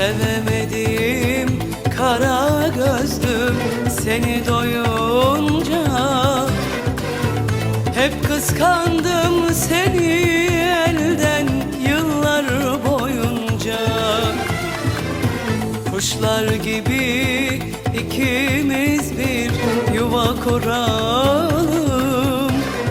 Sevemedim kara gözlüm seni doyunca Hep kıskandım seni elden yıllar boyunca Kuşlar gibi ikimiz bir yuva kurar.